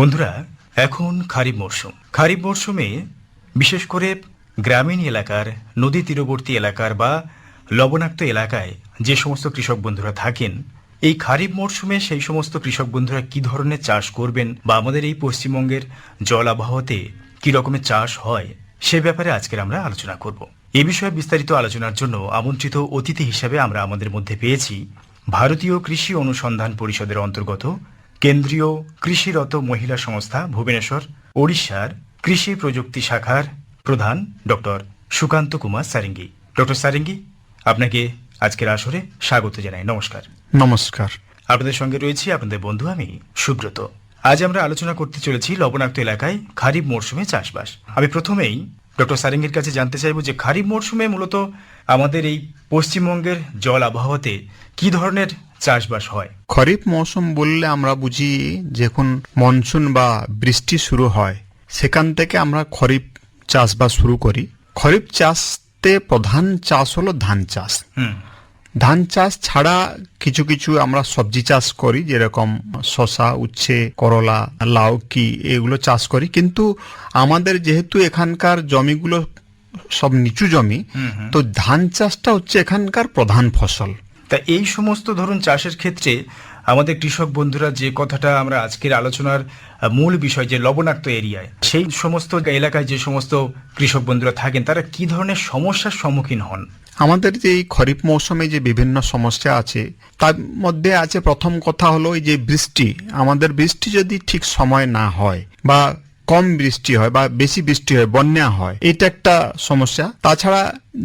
বন্ধুরা, এখন খারিফ মরশুম। খারিফ মরশুমে বিশেষ করে গ্রামীণ এলাকার, নদী তীরবর্তী এলাকার বা লবণাক্ত এলাকায় যে সমস্ত কৃষক বন্ধুরা থাকেন, এই খারিফ মরশুমে সেই সমস্ত কৃষক বন্ধুরা কি ধরনের চাষ করবেন বা আমাদের এই পশ্চিমবঙ্গের জল আবহাওয়াতে কি রকমের চাষ হয়, সে ব্যাপারে আজকের আমরা আলোচনা করব। এ বিষয়ে বিস্তারিত আলোচনার জন্য আমন্ত্রিত অতিথি হিসেবে আমরা আমাদের মধ্যে পেয়েছি ভারতীয় কৃষি অনুসন্ধান পরিষদের অন্তর্গত কেন্দ্রীয় কৃষিরত মহিলা সংস্থা ভুবনেশ্বর ওড়িশার কৃষি প্রযুক্তি শাখার প্রধান ডক্টর সুকান্ত কুমার সারেঙ্গি। ডক্টর সারেঙ্গি আপনাকে আজকের আসরে স্বাগত জানাই। নমস্কার। নমস্কার। আপনাদের সঙ্গে রয়েছি আপনাদের বন্ধু আমি সুব্রত। আজ আমরা আলোচনা করতে চলেছি লবণাক্ত এলাকায় খারিফ মরশুমে চাষবাস। আমি প্রথমেই ডক্টর সারেঙ্গের কাছে জানতে চাইব যে খারিফ মরশুমে মূলত আমাদের এই পশ্চিমবঙ্গের জল আবহাওয়াতে কি ধরনের চাষবাস হয়। খরিফ মৌসুম বললে আমরা বুঝি যখন মনসুন বা বৃষ্টি শুরু হয় সেখান থেকে আমরা খরিফ চাষবাস শুরু করি। খরিফ চাষতে প্রধান চাষ হলো ধান চাষ। ধান চাষ ছাড়া কিছু কিছু আমরা সবজি চাষ করি যেরকম শশা উচ্ছে করলা লাউকি এগুলো চাষ করি। কিন্তু আমাদের যেহেতু এখানকার জমিগুলো সব নিচু জমি তো ধান চাষটা হচ্ছে এখানকার প্রধান ফসল। তা এই সমস্ত ধরুন চাষের ক্ষেত্রে আমাদের কৃষক বন্ধুরা যে কথাটা আমরা আজকের আলোচনার মূল বিষয় যে লবণাক্ত এরিয়ায়, সেই সমস্ত এলাকায় যে সমস্ত কৃষক বন্ধুরা থাকেন, তারা কি ধরনের সমস্যার সম্মুখীন হন? আমাদের যে এই খরিফ মৌসুমে যে বিভিন্ন সমস্যা আছে, তার মধ্যে আছে প্রথম কথা হলো এই যে বৃষ্টি। আমাদের বৃষ্টি যদি ঠিক সময় না হয় বা কম বৃষ্টি হয় বা বেশি বৃষ্টি হয়, বন্যা হয়, এটা একটা সমস্যা। তাছাড়া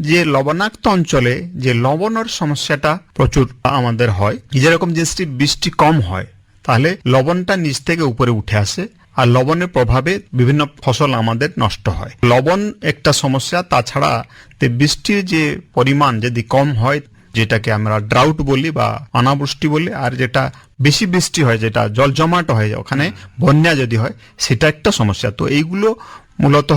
যে লবণাক্ত অঞ্চলে যে লবণের সমস্যাটা প্রচুর আমাদের হয়, যেরকম যে বৃষ্টি কম হয়, তাহলে লবণটা নিচ থেকে উপরে উঠে আসে, আর লবণের প্রভাবে বিভিন্ন ফসল আমাদের নষ্ট হয়। লবণ একটা সমস্যা, তাছাড়া বৃষ্টির যে পরিমাণ যদি কম হয় যেটাকে আমরা ড্রাউট বলি বা অনাবৃষ্টি বলি আর যেটা বেশি বৃষ্টি হয় যেটা জল জমাট হয় ওখানে বন্যা যদি হয় সেটা একটা সমস্যা। তো এইগুলো মূলত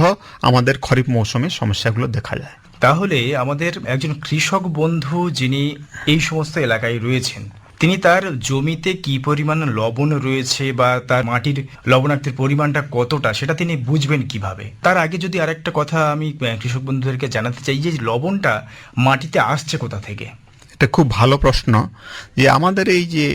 আমাদের খরিফ মৌসুমে সমস্যাগুলো দেখা যায়। তাহলে আমাদের একজন কৃষক বন্ধু যিনি এই সমস্ত এলাকায় রয়েছেন তিনি তার জমিতে কি পরিমাণ লবণ রয়েছে বা তার মাটির লবণাক্তের পরিমাণটা কতটা সেটা তিনি বুঝবেন কীভাবে? তার আগে যদি আরেকটা কথা আমি কৃষক বন্ধুদেরকে জানাতে চাই যে লবণটা মাটিতে আসছে কোথা থেকে? এটা খুব ভালো প্রশ্ন যে আমাদের এই যে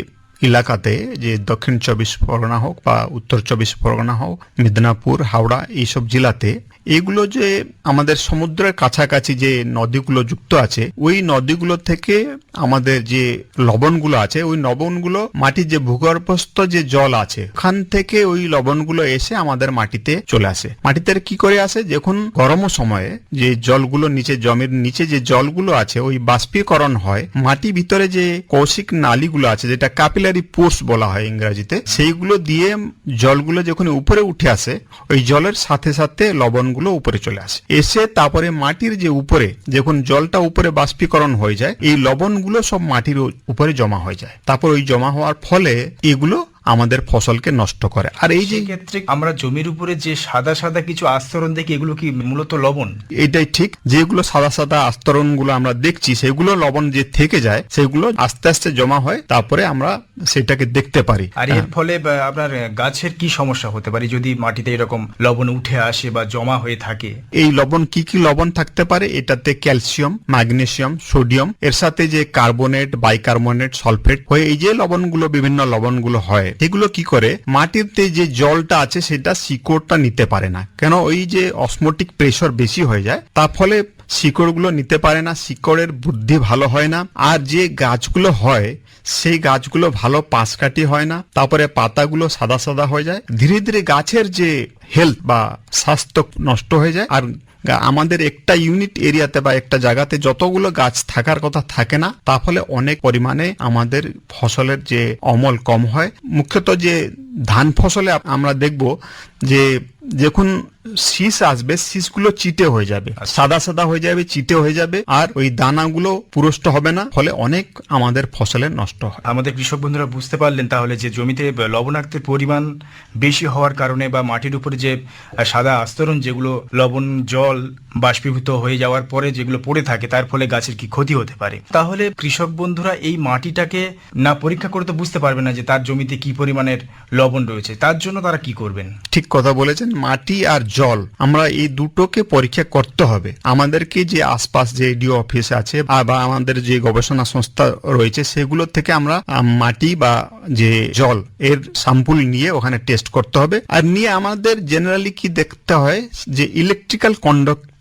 এলাকাতে যে দক্ষিণ চব্বিশ পরগনা হোক বা উত্তর চব্বিশ পরগনা হোক, মেদিনীপুর, হাওড়া এইসব জেলাতে এগুলো যে আমাদের সমুদ্রের কাছাকাছি যে নদীগুলো যুক্ত আছে, ওই নদীগুলো থেকে আমাদের যে লবণগুলো আছে, ওই লবণগুলো মাটির যে ভূগর্ভস্থ যে জল আছে, ওখান থেকে ওই লবণগুলো এসে আমাদের মাটিতে চলে আসে। মাটিতে কি করে আসে? যখন গরম সময়ে যে জলগুলো নিচে, জমির নিচে যে জলগুলো আছে, ওই বাষ্পীকরণ হয়, মাটি ভিতরে যে কৌশিক নালীগুলো আছে, যেটা কাপিলারি পোর্স বলা হয় ইংরাজিতে, সেইগুলো দিয়ে জলগুলো যখন উপরে উঠে আসে, ওই জলের সাথে সাথে লবণগুলো উপরে চলে আসে। এসে তারপরে মাটির যে উপরে, যখন জলটা উপরে বাষ্পীকরণ হয়ে যায়, এই লবণগুলো সব মাটির উপরে জমা হয়ে যায়। তারপর ওই জমা হওয়ার ফলে এগুলো আমাদের ফসলকে নষ্ট করে। আর এই যে ক্ষেত্রে আমরা জমির উপরে যে সাদা সাদা কিছু আস্তরণ দেখি এগুলো কি মূলত লবণ? এটাই ঠিক। যেগুলো সাদা সাদা আস্তরণগুলো আমরা দেখছি সেগুলো লবণ যে থেকে যায় সেগুলো আস্তে আস্তে জমা হয় তারপরে আমরা সেটাকে দেখতে পারি। আর এর ফলে আপনার গাছের কি সমস্যা হতে পারে? যদি মাটিতে এরকম লবণ উঠে আসে বা জমা হয়ে থাকে? এই লবণ কি কি লবণ থাকতে পারে? এটাতে ক্যালসিয়াম ম্যাগনেসিয়াম সোডিয়াম এর সাথে যে কার্বনেট বাইকার্বনেট সালফেট হয়ে এই যে লবণগুলো বিভিন্ন লবণগুলো হয় এগুলো কি করে? মাটিতে যে জলটা আছে, সেটা শিকড়টা নিতে পারে না। কেন? ওই যে অসমোটিক প্রেশার বেশি হয়ে যায়, তার ফলে শিকড়গুলো নিতে পারে না, শিকড়ের বুদ্ধি ভালো হয় না। আর যে গাছগুলো হয়, সেই গাছগুলো ভালো পাশ কাটি হয় না, তারপরে পাতাগুলো সাদা সাদা হয়ে যায়। ধীরে ধীরে গাছের যে হেলথ বা স্বাস্থ্য নষ্ট হয়ে যায়, আর আমাদের একটা ইউনিট এরিয়াতে বা একটা জায়গাতে যতগুলো গাছ থাকার কথা থাকে না তার ফলে অনেক পরিমাণে আমাদের ফসলের যে অমল কম হয়। মুখ্যত যে ধান ফসলে আমরা দেখব যে যখন শীষ আসবে শীষগুলো চিটে হয়ে যাবে। সাদা সাদা হয়ে যাবে চিটে হয়ে যাবে আর ওই দানাগুলো পুরষ্ট হবে না ফলে অনেক আমাদের ফসলের নষ্ট হয়। আমাদের কৃষক বন্ধুরা বুঝতে পারলেন তাহলে যে জমিতে লবণাক্তের পরিমাণ বেশি হওয়ার কারণে বা মাটির উপরে যে সাদা আস্তরণ যেগুলো লবণ জল বাষ্পীভূত হয়ে যাওয়ার পরে যেগুলো পড়ে থাকে তার ফলে গাছের কি ক্ষতি হতে পারে? তাহলে কৃষক বন্ধুরা এই মাটিটাকে না পরীক্ষা করে তো বুঝতে পারবে না যে তার জমিতে কি পরিমাণের লবণ লবণ রয়েছে তার জন্য তারা কি করবেন? ঠিক কথা বলেছেন। মাটি আর জল, আমরা এই দুটোকে পরীক্ষা করতে হবে। আমাদেরকে যে আশপাশ যে ডিও অফিস আছে বা আমাদের যে গবেষণা সংস্থা রয়েছে, সেগুলো থেকে আমরা মাটি বা যে জল এর স্যাম্পল নিয়ে ওখানে টেস্ট করতে হবে। আর নিয়ে আমাদের জেনারেলি কি দেখতে হয়, যে ইলেকট্রিক্যাল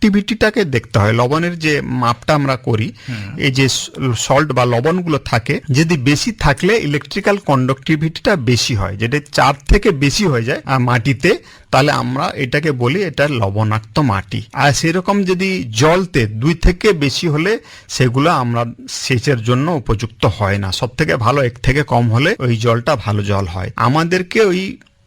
কন্ডাক্টিভিটিটাকে দেখতে হয়। লবণের যে মাপটা আমরা করি এই যে সল্ট বা লবণগুলো থাকে যদি বেশি থাকলে ইলেকট্রিক্যাল কন্ডাক্টিভিটিটা বেশি হয়। যেটা চার থেকে বেশি হয়ে যায় মাটিতে তাহলে আমরা এটাকে বলি এটা লবণাক্ত মাটি। আর সেরকম যদি জলতে দুই থেকে বেশি হলে সেগুলো আমরা সেচের জন্য উপযুক্ত হয় না। সব থেকে ভালো এক থেকে কম হলে ওই জলটা ভালো জল হয়। আমাদেরকে ওই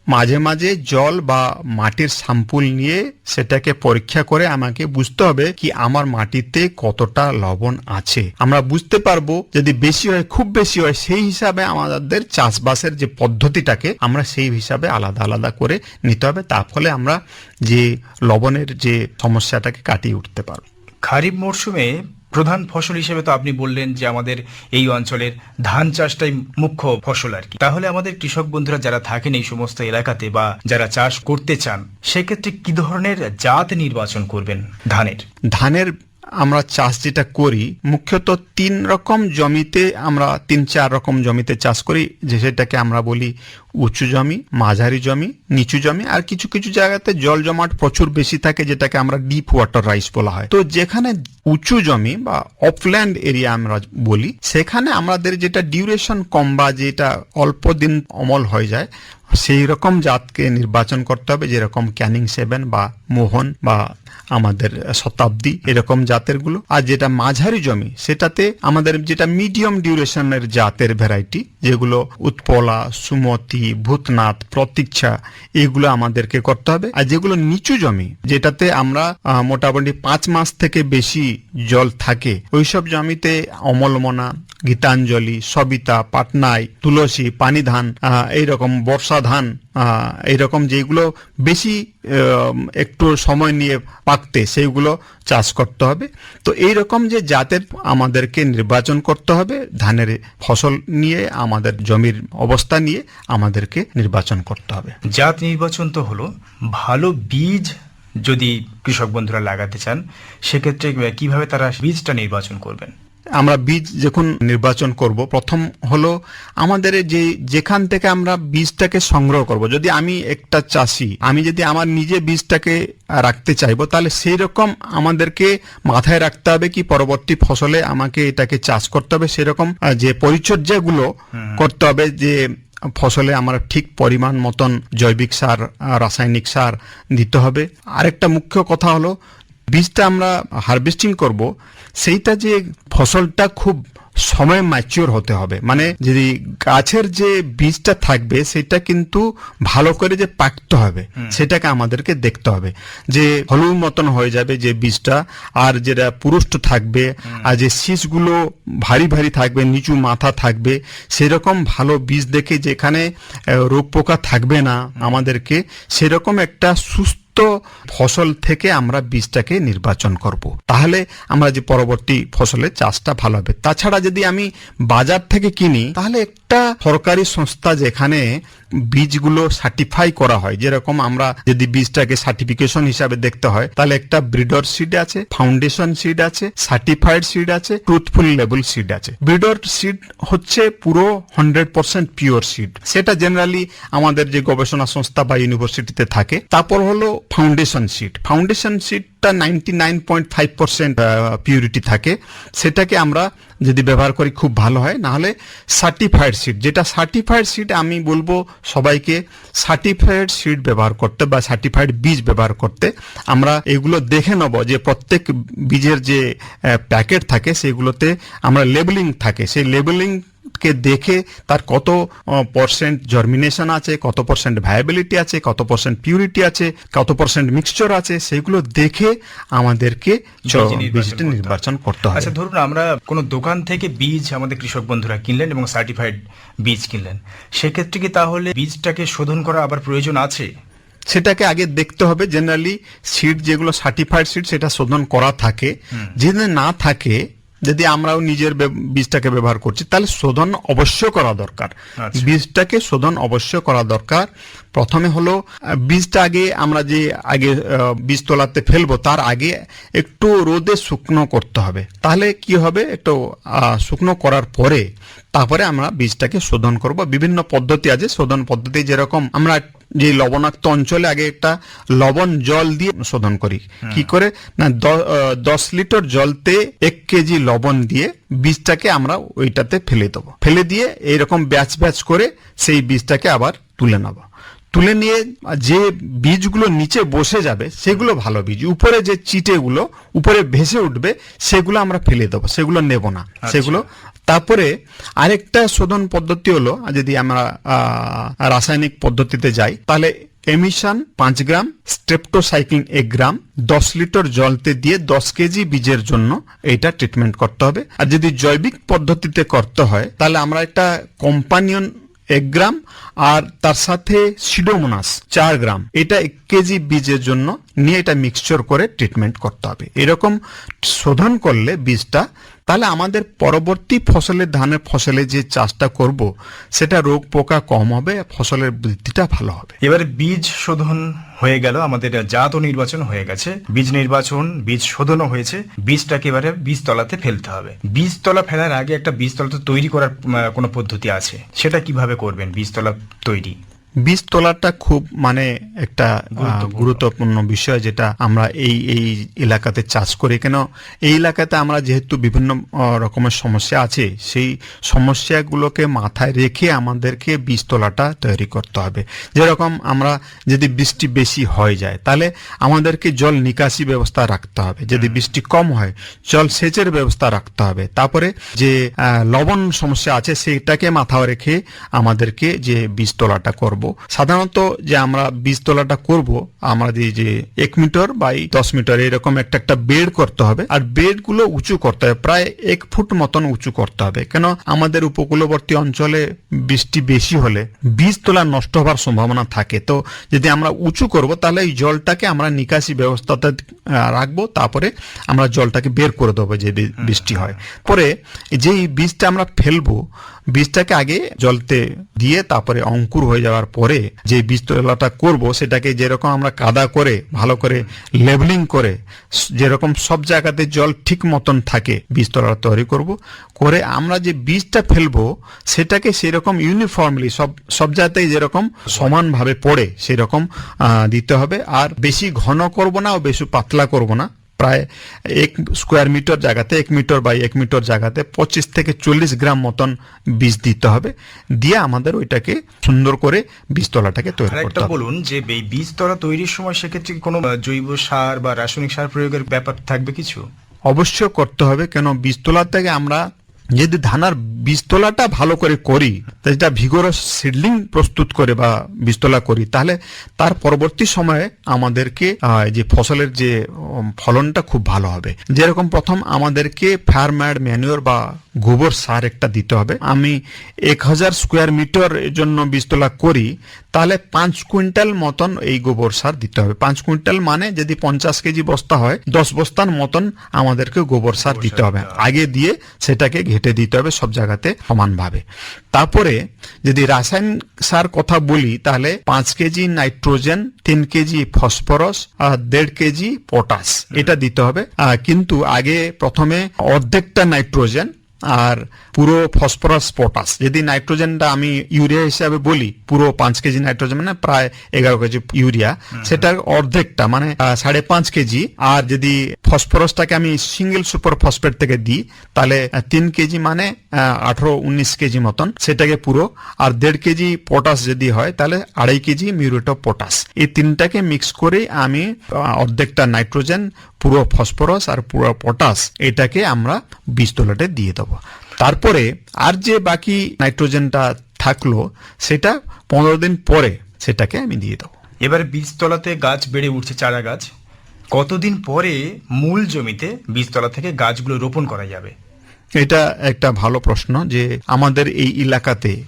মাঝে মাঝে জল বা মাটির স্যাম্পল নিয়ে সেটাকে পরীক্ষা করে আমাকে বুঝতে হবে কি আমার মাটিতে কতটা লবণ আছে। আমরা বুঝতে পারব যদি বেশি হয়, খুব বেশি হয়, সেই হিসাবে আমাদের চাষবাসের যে পদ্ধতিটাকে আমরা সেই হিসাবে আলাদা আলাদা করে নিতে হবে। তার ফলে আমরা যে লবণের যে সমস্যাটাকে কাটিয়ে উঠতে পারব। খারিফ মরশুমে প্রধান ফসল হিসেবে তো আপনি বললেন যে আমাদের এই অঞ্চলের ধান চাষটাই মুখ্য ফসল আর কি। তাহলে আমাদের কৃষক বন্ধুরা যারা থাকেন এই সমস্ত এলাকাতে বা যারা চাষ করতে চান, সেক্ষেত্রে কি ধরনের জাত নির্বাচন করবেন ধানের? ধানের আমরা চাষ যেটা করি, মুখ্যত তিন রকম জমিতে আমরা তিন চার রকম জমিতে চাষ করি, যে সেটাকে আমরা বলি উঁচু জমি, মাঝারি জমি, নিচু জমি আর কিছু কিছু জায়গাতে জল জমাট প্রচুর বেশি থাকে যেটাকে আমরা ডিপ ওয়াটার রাইস বলা হয়। তো যেখানে উঁচু জমি বা অফল্যান্ড এরিয়া আমরা বলি, সেখানে আমাদের যেটা ডিউরেশন কম বা যেটা অল্প দিন অমল হয়ে যায়, সেই রকম জাতকে নির্বাচন করতে হবে, যেরকম ক্যানিং সেভেন বা মোহন বা আমাদের শতাব্দী এরকম জাতেরগুলো আর যেটা মাঝারি জমি, সেটাতে আমাদের যেটা মিডিয়াম ডিউরেশনের জাতের ভ্যারাইটি যেগুলো উৎপলা, সুমতি ভূতনাথ, প্রতীক্ষা, এগুলো আমাদেরকে করতে হবে। আর যেগুলো নিচু জমি, যেটাতে আমরা মোটামুটি পাঁচ মাস থেকে বেশি জল থাকে, ওইসব জমিতে অমলমনা গীতাঞ্জলি, সবিতা পাটনাই তুলসী পানি ধান এইরকম বর্ষা ধান এইরকম যেগুলো বেশি একটু সময় নিয়ে পাকতে সেইগুলো চাষ করতে হবে। তো এই রকম যে জাতের আমাদেরকে নির্বাচন করতে হবে, ধানের ফসল নিয়ে, আমাদের জমির অবস্থা নিয়ে আমাদেরকে নির্বাচন করতে হবে। জাত নির্বাচন তো হলো, ভালো বীজ যদি কৃষক বন্ধুরা লাগাতে চান, সেক্ষেত্রে কীভাবে তারা বীজটা নির্বাচন করবেন? আমরা বীজ যখন নির্বাচন করব প্রথম হলো আমাদের যে যেখান থেকে আমরা বীজটাকে সংগ্রহ করব যদি আমি একটা চাষি আমি যদি আমার নিজে বীজটাকে রাখতে চাইব তাহলে সেই রকম আমাদেরকে মাথায় রাখতে হবে কি পরবর্তী ফসলে আমাকে এটাকে চাষ করতে হবে। সেরকম যে পরিচর্যাগুলো করতে হবে যে ফসলে আমরা ঠিক পরিমাণ মতন জৈবিক সার রাসায়নিক সার দিতে হবে। আরেকটা মুখ্য কথা হলো বীজটা আমরা হারভেস্টিং করব সেইটা যে ফসলটা খুব সময় ম্যাচিওর হতে হবে। মানে যদি গাছের যে বীজটা থাকবে সেটা কিন্তু ভালো করে যে পাকতে হবে সেটাকে আমাদেরকে দেখতে হবে। যে হলুদ মতন হয়ে যাবে যে বীজটা আর যেটা পুরুষ্ট থাকবে আর যে শীষগুলো ভারী ভারী থাকবে নিচু মাথা থাকবে সেরকম ভালো বীজ দেখে যেখানে রোগ পোকা থাকবে না আমাদেরকে সেরকম একটা সুস্থ ফসল থেকে আমরা বীজটাকে নির্বাচন করব। তাহলে আমরা যে পরবর্তী ফসলের চাষটা ভালো হবে। তাছাড়া যদি আমি বাজার থেকে কিনি, তাহলে একটা সরকারি সংস্থা যেখানে বীজগুলো সার্টিফাই করা হয়, যেরকম আমরা যদি বীজটাকে সার্টিফিকেশন হিসাবে দেখতে হয়, তাহলে একটা ব্রিডর সিড আছে ফাউন্ডেশন সিড আছে সার্টিফাইড সিড আছে ট্রুথফুল লেবল সিড আছে। ব্রিডর সিড হচ্ছে পুরো হান্ড্রেড পার্সেন্ট পিওর সিড সেটা জেনারেলি আমাদের যে গবেষণা সংস্থা বা ইউনিভার্সিটিতে থাকে। তারপর হলো foundation seed foundation সিডটা ninety nine point five percent purity থাকে। সেটাকে আমরা যদি ব্যবহার করি খুব ভালো হয়। নাহলে সার্টিফাইড সিড যেটা সার্টিফাইড সিড আমি বলব সবাইকে সার্টিফাইড সিড ব্যবহার করতে বা সার্টিফাইড বীজ ব্যবহার করতে আমরা এগুলো দেখে নেব যে প্রত্যেক বীজের যে প্যাকেট থাকে, সেগুলোতে আমরা লেবেলিং থাকে। সেই লেবেলিং কে দেখে তার কত পার্সেন্ট জার্মিনেশন আছে কত পার্সেন্ট ভায়াবিলিটি আছে কত পার্সেন্ট পিউরিটি আছে কত পার্সেন্ট মিক্সচার আছে সেগুলো দেখে আমাদেরকে বীজটা। নির্বাচন করতে হবে। আচ্ছা ধরুন আমরা কোনো দোকান থেকে বীজ আমাদের কৃষক বন্ধুরা কিনলেন এবং সার্টিফাইড বীজ কিনলেন। সেক্ষেত্রে কি তাহলে বীজটাকে শোধন করা আবার প্রয়োজন আছে? সেটাকে আগে দেখতে হবে। জেনারেলি সিড যেগুলো সার্টিফাইড সিড সেটা শোধন করা থাকে। যদি না থাকে যদি আমরাও নিজের বীজটাকে ব্যবহার করছি তাহলে শোধন অবশ্য করা দরকার। আচ্ছা। বীজটাকে শোধন অবশ্য করা দরকার। প্রথমে হলো বীজটা আগে আমরা যে আগে বীজ তোলাতে ফেলব তার আগে একটু রোদে শুকনো করতে হবে। তাহলে কি হবে? একটু শুকনো করার পরে তারপরে আমরা বীজটাকে শোধন করব। বিভিন্ন পদ্ধতি আছে। শোধন পদ্ধতি যেরকম আমরা যে লবণাক্ত অঞ্চলে আগে একটা লবণ জল দিয়ে শোধন করি। কি করে? না দশ লিটার জলতে এক কেজি লবণ দিয়ে বীজটাকে আমরা ওইটাতে ফেলে দেবো। ফেলে দিয়ে এইরকম ব্যাচ ব্যাচ করে সেই বীজটাকে আবার তুলে নেব। তুলে নিয়ে যে বীজগুলো নিচে বসে যাবে সেগুলো ভালো বীজ। উপরে যে চিটেগুলো উপরে ভেসে উঠবে সেগুলো আমরা ফেলে দেবো। সেগুলো নেব না। সেগুলো তারপরে আরেকটা শোধন পদ্ধতি হলো যদি আমরা রাসায়নিক পদ্ধতিতে যাই, তাহলে এমিশন পাঁচ গ্রাম স্ট্রেপ্টোসাইক্লিন এক গ্রাম, দশ লিটার জলতে দিয়ে দশ কেজি বীজের জন্য এটা ট্রিটমেন্ট করতে হবে। আর যদি জৈবিক পদ্ধতিতে করতে হয়, তাহলে আমরা একটা কোম্পানিয়ন এক গ্রাম, আর তার সাথে সিডোমোনাস চার গ্রাম, এটা এক কেজি বীজের জন্য নিয়ে এটা মিক্সচার করে ট্রিটমেন্ট করতে হবে। এরকম শোধন করলে বীজটা তাহলে আমাদের পরবর্তী ফসলের ধানের ফসলে যে চাষটা করব, সেটা রোগ পোকা কম হবে, ফসলের বৃদ্ধিটা ভালো হবে। এবারে বীজ শোধন হয়ে গেল, আমাদের জাত নির্বাচন হয়ে গেছে। বীজ নির্বাচন, বীজ শোধনও হয়েছে, বীজটাকে এবারে বীজতলাতে ফেলতে হবে। বীজতলা ফেলার আগে একটা বীজতলা তো তৈরি করার কোনো পদ্ধতি আছে? সেটা কীভাবে করবেন, বীজতলা তৈরি? বীজ তোলাটা খুব মানে একটা গুরুত্বপূর্ণ। বিষয় যেটা আমরা এই এই এলাকাতে চাষ করি। কেন? এই এলাকাতে আমরা যেহেতু বিভিন্ন রকমের সমস্যা আছে সেই সমস্যাগুলোকে মাথায় রেখে আমাদেরকে বীজ তোলাটা তৈরি করতে হবে। যেরকম আমরা যদি বৃষ্টি বেশি হয়ে যায় তাহলে আমাদেরকে জল নিকাশি ব্যবস্থা রাখতে হবে। যদি বৃষ্টি কম হয় জল সেচের ব্যবস্থা রাখতে হবে। তারপরে যে লবণ সমস্যা আছে সেটাকে মাথায় রেখে আমাদেরকে যে বীজ তোলাটা করব সাধারণত যে আমরা বীজ তোলাটা করব আমাদের যে এক মিটার বাই দশ মিটার এরকম একটা একটা বেড করতে হবে। আর বেডগুলো উঁচু করতে হবে, প্রায় এক ফুট মতন উঁচু করতে হবে। কেন? আমাদের উপকূলবর্তী অঞ্চলে বৃষ্টি বেশি হলে বীজ তোলা নষ্ট হওয়ার সম্ভাবনা থাকে। তো যদি আমরা উঁচু করব, তাহলে এই জলটাকে আমরা নিকাশি ব্যবস্থাতে রাখব। তারপরে আমরা জলটাকে বের করে দেবো যে বৃষ্টি হয়। পরে যেই বীজটা আমরা ফেলব, বীজটাকে আগে জলতে দিয়ে তারপরে অঙ্কুর হয়ে যাওয়ার পরে যে বীজ তোলাটা করব, সেটাকে যেরকম আমরা কাদা করে, ভালো করে লেভেলিং করে, যেরকম সব জায়গাতে জল ঠিক মতন থাকে বীজ তোলা তৈরি করব, করে আমরা যে বীজটা ফেলব, সেটাকে সেরকম ইউনিফর্মলি সব সব জায়গাতেই যেরকম সমানভাবে পড়ে, সেরকম দিতে হবে। আর বেশি ঘন করব না ও বেশি পাতলা করব না। প্রায় এক স্কোয়ার মিটার জায়গাতে এক মিটার বাই এক মিটার জায়গাতে পঁচিশ থেকে চল্লিশ গ্রাম মতন বীজ দিতে হবে। দিয়ে আমাদের ওইটাকে সুন্দর করে বীজতলাটাকে তৈরি করতে একটা হবে। বলুন যে এই বীজতলা তৈরির সময় সেক্ষেত্রে কোনো জৈব সার বা রাসায়নিক সার প্রয়োগের ব্যাপার থাকবে কিছু? অবশ্যই করতে হবে কেন বীজতলা থেকে আমরা যদি ধানার বীজতলাটা ভালো করে করি যেটা ভিগোরাস সিডলিং প্রস্তুত করে বা বীজতলা করি, তাহলে তার পরবর্তী সময়ে আমাদেরকে যে ফসলের যে ফলনটা খুব ভালো হবে। যেরকম প্রথম আমাদেরকে ফার্মার ম্যানুয়ার বা গোবর সার একটা দিতে হবে। আমি এক হাজার স্কোয়ার মিটার এর জন্য বীজতলা করি তাহলে পাঁচ কুইন্টাল মতন এই গোবর সার দিতে হবে। পাঁচ কুইন্টাল মানে যদি পঞ্চাশ কেজি বস্তা হয় দশ বস্তার মতন আমাদেরকে গোবর সার দিতে হবে। আগে দিয়ে সেটাকে ঘেটে দিতে হবে সব জায়গাতে সমানভাবে। তারপরে যদি রাসায়নিক সার কথা বলি তাহলে পাঁচ কেজি নাইট্রোজেন তিন কেজি ফসফরাস আর দেড় কেজি পটাশ এটা দিতে হবে। কিন্তু আগে প্রথমে অর্ধেকটা নাইট্রোজেন আর পুরো ফসফরাস পটাশ যদি নাইট্রোজেনটা আমি ইউরিয়া হিসাবে বলি পুরো পাঁচ কেজি নাইট্রোজেন মানে প্রায় এগারো কেজি ইউরিয়া সেটার অর্ধেকটা মানে সাড়ে পাঁচ কেজি। আর যদি ফসফরাসটাকে আমি সিঙ্গেল সুপার ফসফেট থেকে দিই তাহলে তিন কেজি মানে আঠারো উনিশ কেজি মতন সেটাকে পুরো। আর দেড় কেজি পটাশ যদি হয় তাহলে আড়াই কেজি মিউরেট অফ পটাশ। এই তিনটাকে মিক্স করে আমি অর্ধেকটা নাইট্রোজেন পুরো ফসফরাস আর পুরো পটাশ এটাকে আমরা বীজতলাতে দিয়ে দেবো। তারপরে আর যে বাকি নাইট্রোজেনটা থাকল সেটা পনেরো দিন পরে সেটাকে আমি দিয়ে দেবো। এবারে বীজতলাতে গাছ বেড়ে উঠছে চারা গাছ। কতদিন পরে মূল জমিতে বীজতলা থেকে গাছগুলো রোপণ করা যাবে? এটা একটা ভালো প্রশ্ন যে আমাদের এই এলাকাতে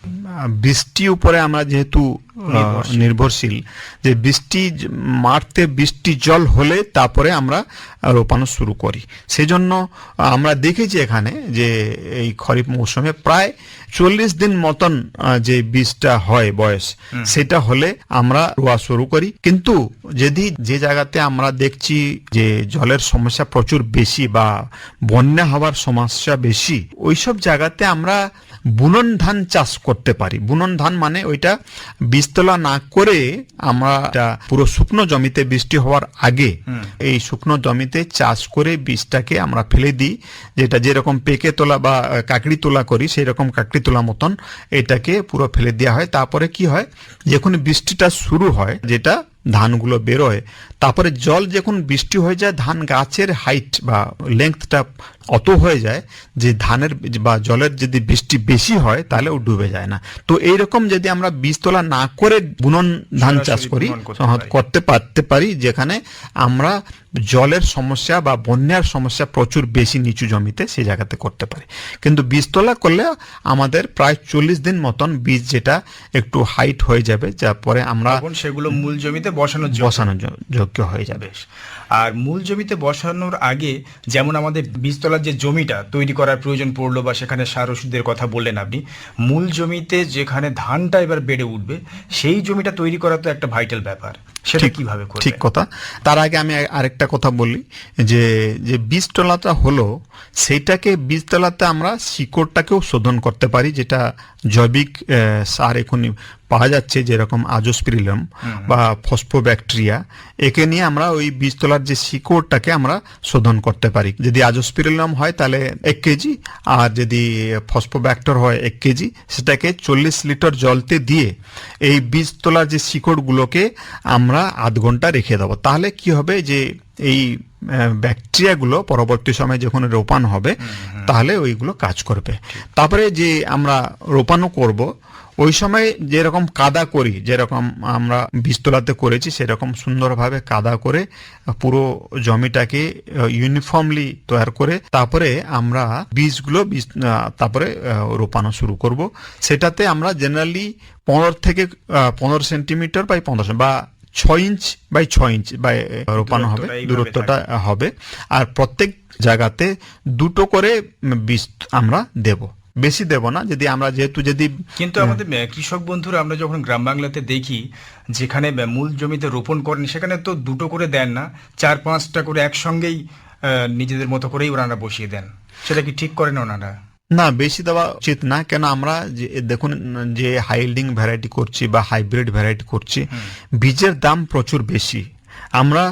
বৃষ্টি উপরে আমরা যেহেতু নির্ভরশীল। যে বৃষ্টি মাঠতে বৃষ্টি জল হলে তারপরে আমরা রোপানো শুরু করি। সেজন্য আমরা দেখেছি এখানে যে এই খরিফ মৌসুমে প্রায় চল্লিশ দিন মতন যে বীজটা হয় বয়স সেটা হলে আমরা রোয়া শুরু করি। কিন্তু যদি যে জায়গাতে আমরা দেখছি যে জলের সমস্যা প্রচুর বেশি বা বন্যা হওয়ার সমস্যা বেশি ওইসব জায়গাতে আমরা বুনন ধান চাষ করতে পারি। বুনন ধান মানে ওইটা বীজতলা না করে আমরা পুরো শুকনো জমিতে বৃষ্টি হওয়ার আগে এই শুকনো জমিতে চাষ করে বীজটাকে আমরা ফেলে দিই। যেটা যেরকম পেকে তোলা বা কাকড়ি তোলা করি সেই রকম কাকড়ি তোলা মতন এটাকে পুরো ফেলে দেওয়া হয়। তারপরে কি হয়? যখন বৃষ্টিটা শুরু হয় যেটা ধানগুলো বেরোয় তারপরে জল যখন বৃষ্টি হয়ে যায় ধান গাছের হাইট বা লেংথটা অত হয়ে যায় যে ধানের বা জলের যদি বৃষ্টি বেশি হয় তাহলে ও ডুবে যায় না। তো এইরকম যদি আমরা বীজতলা না করে বুনন ধান চাষ করি করতে পারি। করতে পারতে পারি যেখানে আমরা জলের সমস্যা বা বন্যার সমস্যা প্রচুর বেশি নিচু জমিতে সেই জায়গাতে করতে পারি। কিন্তু বীজতলা করলে আমাদের প্রায় চল্লিশ দিন মতন বীজ যেটা একটু হাইট হয়ে যাবে যার পরে আমরা সেগুলো মূল জমিতে বসানোর বসানোর যোগ্য হয়ে যাবে। আর মূল জমিতে বসানোর আগে যেমন আমাদের বীজতলার যে জমিটা তৈরি করার প্রয়োজন পড়ল বা সেখানে সার ওষুধের কথা বললেন আপনি মূল জমিতে যেখানে ধানটা এবার বেড়ে উঠবে সেই জমিটা তৈরি করা তো একটা ভাইটাল ব্যাপার। সেটা কীভাবে ঠিক কথা। তার আগে আমি আরেকটা কথা বলি যে যে বীজতলাটা হলো সেইটাকে বীজতলাতে আমরা শিকড়টাকেও শোধন করতে পারি যেটা জৈবিক সার এখন পাওয়া যাচ্ছে যেরকম আজোস্পিরিলাম বা ফসফোব্যাকটেরিয়া। একে নিয়ে আমরা ওই বীজতলার যে শিকড়টাকে আমরা শোধন করতে পারি। যদি আজোস্পিরিলাম হয় তাহলে এক কেজি আর যদি ফসফোব্যাক্টর হয় এক কেজি সেটাকে চল্লিশ লিটার জলতে দিয়ে এই বীজতলার যে শিকড়গুলোকে আমরা আধ ঘণ্টা রেখে দেবো। তাহলে কি হবে যে এই ব্যাকটেরিয়াগুলো পরবর্তী সময়ে যখন রোপানো হবে তাহলে ওইগুলো কাজ করবে। তারপরে যে আমরা রোপানো করব ওই সময় যেরকম কাদা করি যেরকম আমরা বীজতলাতে করেছি সেরকম সুন্দরভাবে কাদা করে পুরো জমিটাকে ইউনিফর্মলি তৈরি করে তারপরে আমরা বীজগুলো বীজ তারপরে রোপানো শুরু করব। সেটাতে আমরা জেনারেলি পনেরো থেকে পনেরো সেন্টিমিটার বাই পনেরো বা ছয় ইঞ্চ বাই ছয় ইঞ্চ বা রোপানো হবে দূরত্বটা হবে। আর প্রত্যেক জায়গাতে দুটো করে বীজ আমরা দেব। বেশি দেব না যদি আমরা যেহেতু যদি কিন্তু আমাদের কৃষক বন্ধুরা আমরা যখন গ্রাম বাংলাতে দেখি যেখানে মূল জমিতে রোপণ করেন সেখানে তো দুটো করে দেন না চার পাঁচটা করে একসঙ্গেই নিজেদের মতো করেই ওনারা বসিয়ে দেন। সেটা কি ঠিক করেন ওনারা? না বেশি দেওয়া উচিত না কেন আমরা যে দেখুন যে হাইল্ডিং ভ্যারাইটি করছি বা হাইব্রিড ভ্যারাইটি করছি বীজের দাম প্রচুর বেশি। আমরা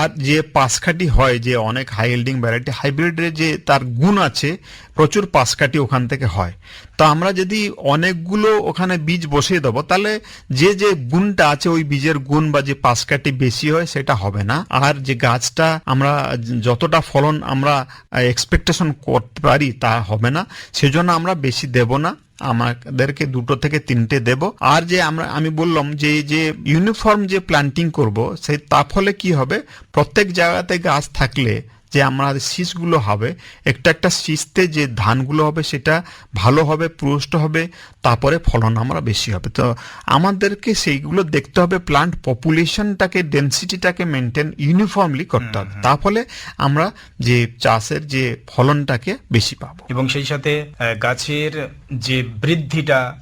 আর যে পাশখাটি হয় যে অনেক হাইল্ডিং ভ্যারাইটি হাইব্রিডের যে তার গুণ আছে প্রচুর পাশকাঠি ওখান থেকে হয়। তো আমরা যদি অনেকগুলো ওখানে বীজ বসিয়ে দেবো, তাহলে যে যে গুণটা আছে ওই বীজের গুণ বা যে পাশকাঠি বেশি হয় সেটা হবে না। আর যে গাছটা আমরা যতটা ফলন আমরা এক্সপেকটেশন করতে পারি তা হবে না। সেজন্য আমরা বেশি দেব না। আমাদেরকে দুটো থেকে তিনটে দেব। আর যে আমরা, আমি বললাম যে যে ইউনিফর্ম যে প্ল্যান্টিং করব সেই তা ফলে কি হবে? প্রত্যেক জায়গাতে গাছ থাকলে যে আমরা শীষগুলো হবে একটা একটা শীষতে যে ধানগুলো হবে সেটা ভালো হবে পুষ্ট হবে তারপরে ফলন আমরা বেশি হবে। তো আমাদেরকে সেইগুলো দেখতে হবে প্লান্ট পপুলেশনটাকে ডেন্সিটিটাকে মেনটেন ইউনিফর্মলি করতে হবে। তার ফলে আমরা যে চাষের যে ফলনটাকে বেশি পাবো। এবং সেই সাথে গাছের যে বৃদ্ধিটা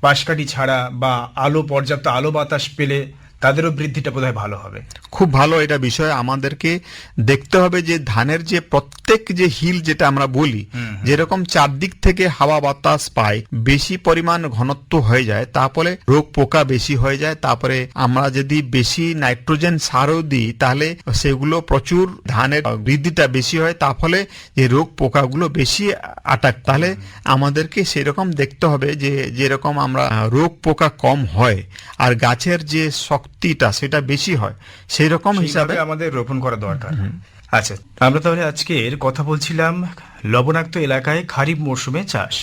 পাশকাঠি ছাড়া বা আলো পর্যাপ্ত আলো বাতাস পেলে তাদেরও বৃদ্ধিটা বোধহয় ভালো হবে। খুব ভালো এটা বিষয়। আমাদেরকে দেখতে হবে যে ধানের যে প্রত্যেক যে হিল যেটা আমরা বলি যেরকম চারদিক থেকে হাওয়া বাতাস পায় বেশি পরিমাণ ঘনত্ব হয়ে যায় তারপরে রোগ পোকা বেশি হয়ে যায় তারপরে আমরা যদি বেশি নাইট্রোজেন সারও দিই তাহলে সেগুলো প্রচুর ধানের বৃদ্ধিটা বেশি হয় তার ফলে যে রোগ পোকাগুলো বেশি আটাক। তাহলে আমাদেরকে সেরকম দেখতে হবে যে যেরকম আমরা রোগ পোকা কম হয় আর গাছের যে শক্তিটা সেটা বেশি হয় সেই রকম হিসাবে আমাদের রোপণ করা দরকার। আচ্ছা আমরা তাহলে আজকের কথা বলছিলাম লবণাক্ত এলাকায় খারিফ মরশুমে চাষ।